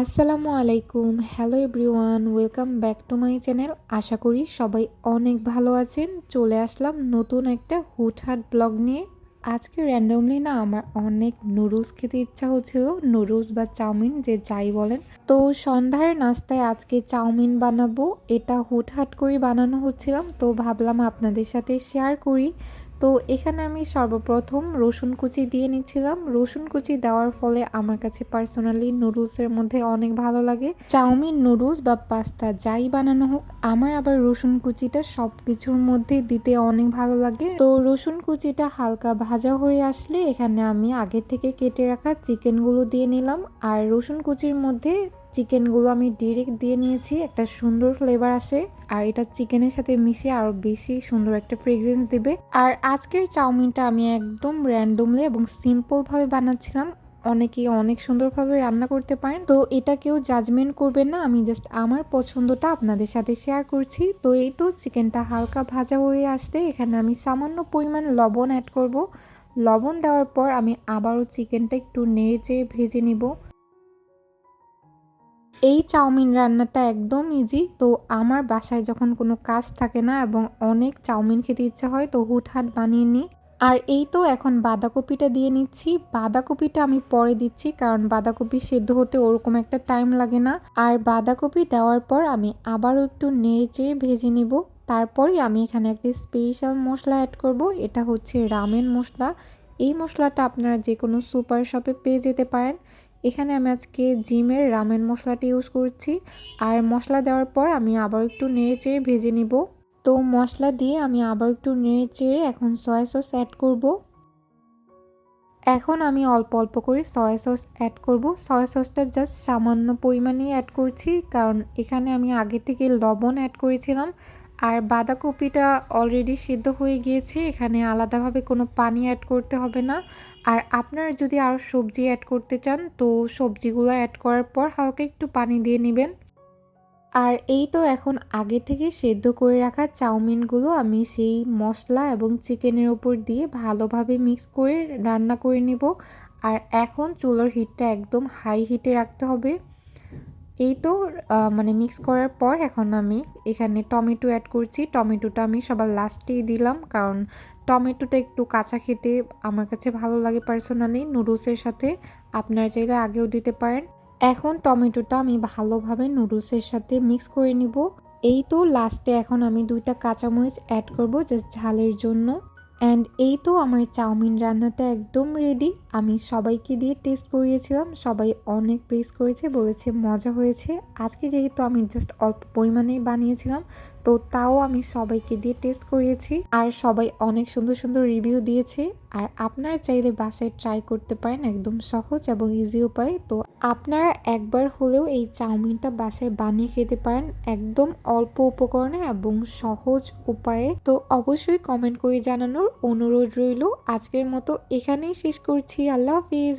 আসসালামু আলাইকুম। Hello everyone welcome back to my channel আশা করি সবাই অনেক ভালো আছেন। চলে আসলাম নতুন একটা হুটহাট ব্লগ নিয়ে। আজকে র্যান্ডমলি না আমার অনেক নুডলস খেতে ইচ্ছা হচ্ছিল। নুডলস বা চাউমিন যে যাই বলেন। তো সন্ধ্যার নাস্তায় আজকে চাউমিন বানাবো। এটা হুটহাট করে বানানো হচ্ছিলাম তো ভাবলাম আপনাদের সাথে শেয়ার করি। তো এখানে আমি সর্বপ্রথম রসুন কুচি দিয়ে নিচ্ছিলাম। রসুন কুচি দেওয়ার ফলে আমার কাছে পার্সোনালি নুডলসের মধ্যে অনেক ভালো লাগে। চাউমিন নুডলস বা পাস্তা যাই বানানো হোক, আমার আবার রসুন কুচিটা সব কিছুর মধ্যে দিতে অনেক ভালো লাগে। তো রসুন কুচিটা হালকা ভাজা হয়ে আসলে এখানে আমি আগে থেকে কেটে রাখা চিকেনগুলো দিয়ে নিলাম। আর রসুন কুচির মধ্যে চিকেনগুলো আমি ডিরেক্ট দিয়ে নিয়েছি, একটা সুন্দর ফ্লেভার আসে, আর এটা চিকেনের সাথে মিশে আরও বেশি সুন্দর একটা ফ্রেগ্রেন্স দেবে। আর আজকের চাউমিনটা আমি একদম র্যান্ডমলি এবং সিম্পলভাবে বানাচ্ছিলাম অনেকেই অনেক সুন্দরভাবে রান্না করতে পারেন। তো এটা কেউ জাজমেন্ট করবেন না, আমি জাস্ট আমার পছন্দটা আপনাদের সাথে শেয়ার করছি। তো এই তো চিকেনটা হালকা ভাজা হয়ে আসতে এখানে আমি সামান্য পরিমাণ লবণ অ্যাড করব। লবণ দেওয়ার পর আমি আবারও চিকেনটা একটু নেড়ে চেড়ে ভেজে নিব। এই চাউমিন রান্নাটা একদম ইজি তো আমার বাসায় যখন কোনো কাজ থাকে না এবং অনেক চাউমিন খেতে ইচ্ছা হয়, তো হুটহাট বানিয়ে নিই। আর এই তো এখন বাঁধাকপিটা দিয়ে নিচ্ছি। বাঁধাকপিটা আমি পরে দিচ্ছি কারণ বাঁধাকপি সেদ্ধ হতে ওরকম একটা টাইম লাগে না। আর বাঁধাকপি দেওয়ার পর আমি আবারও একটু নেড়ে চেড়ে ভেজে নিব। তারপরে আমি এখানে একটা স্পেশাল মশলা অ্যাড করব। এটা হচ্ছে রামেন মশলা। এই মশলাটা আপনারা যে কোনো সুপার শপে পেয়ে যেতে পারেন। এখানে আমি আজকে জিমের রামেন মশলাটি ইউজ করছি। আর মশলা দেওয়ার পর আমি আবার একটু নেড়ে চেড়ে ভেজে নিব। তো মশলা দিয়ে আমি আবার একটু নেড়ে চেড়ে এখন সয়া সস অ্যাড করব। এখন আমি অল্প অল্প করে সয়া সস অ্যাড করব। সয়া সসটা জাস্ট সামান্য পরিমাণেই অ্যাড করছি। কারণ এখানে আমি আগে থেকে লবণ অ্যাড করেছিলাম। আর বাঁধাকপিটা অলরেডি সিদ্ধ হয়ে গিয়েছে, এখানে আলাদাভাবে কোনো পানি অ্যাড করতে হবে না। আর আপনারা যদি আরও সবজি অ্যাড করতে চান, তো সবজিগুলো অ্যাড করার পর হালকা একটু পানি দিয়ে নেবেন। আর এই তো এখন আগে থেকে সেদ্ধ করে রাখা চাউমিনগুলো আমি সেই মশলা এবং চিকেনের ওপর দিয়ে ভালোভাবে মিক্স করে রান্না করে নেব। আর এখন চুলোর হিটটা একদম হাই হিটে রাখতে হবে। এই তো মানে মিক্স করার পর এখন আমি এখানে টমেটো অ্যাড করছি। টমেটোটা আমি সবার লাস্টেই দিলাম, কারণ টমেটোটা একটু কাঁচা খেতে আমার কাছে ভালো লাগে পার্সোনালি নুডলসের সাথে। আপনার চাইলে আগেও দিতে পারেন। এখন টমেটোটা আমি ভালোভাবে নুডলসের সাথে মিক্স করে নিব। এই তো লাস্টে এখন আমি দুইটা কাঁচামরিচ অ্যাড করব জাস্ট ঝালের জন্য। অ্যান্ড এই তো আমার চাউমিন রান্নাটা একদম রেডি আমি সবাইকে দিয়ে টেস্ট করিয়েছিলাম, সবাই অনেক প্রেস করেছে, বলেছে মজা হয়েছে। আজকে যেহেতু আমি জাস্ট অল্প পরিমাণেই বানিয়েছিলাম তো তাও আমি সবাইকে দিয়ে টেস্ট করিয়েছি। আর সবাই অনেক সুন্দর সুন্দর রিভিউ দিয়েছে। আর আপনারা চাইলে বাসায় ট্রাই করতে পারেন, একদম সহজ এবং ইজি উপায়। তো আপনারা একবার হলেও এই চাউমিনটা বাসায় বানিয়ে খেতে পারেন, একদম অল্প উপকরণে এবং সহজ উপায়ে। তো অবশ্যই কমেন্ট করে জানানোর অনুরোধ রইল। আজকের মতো এখানেই শেষ করছি। আল্লাহ হাফিজ।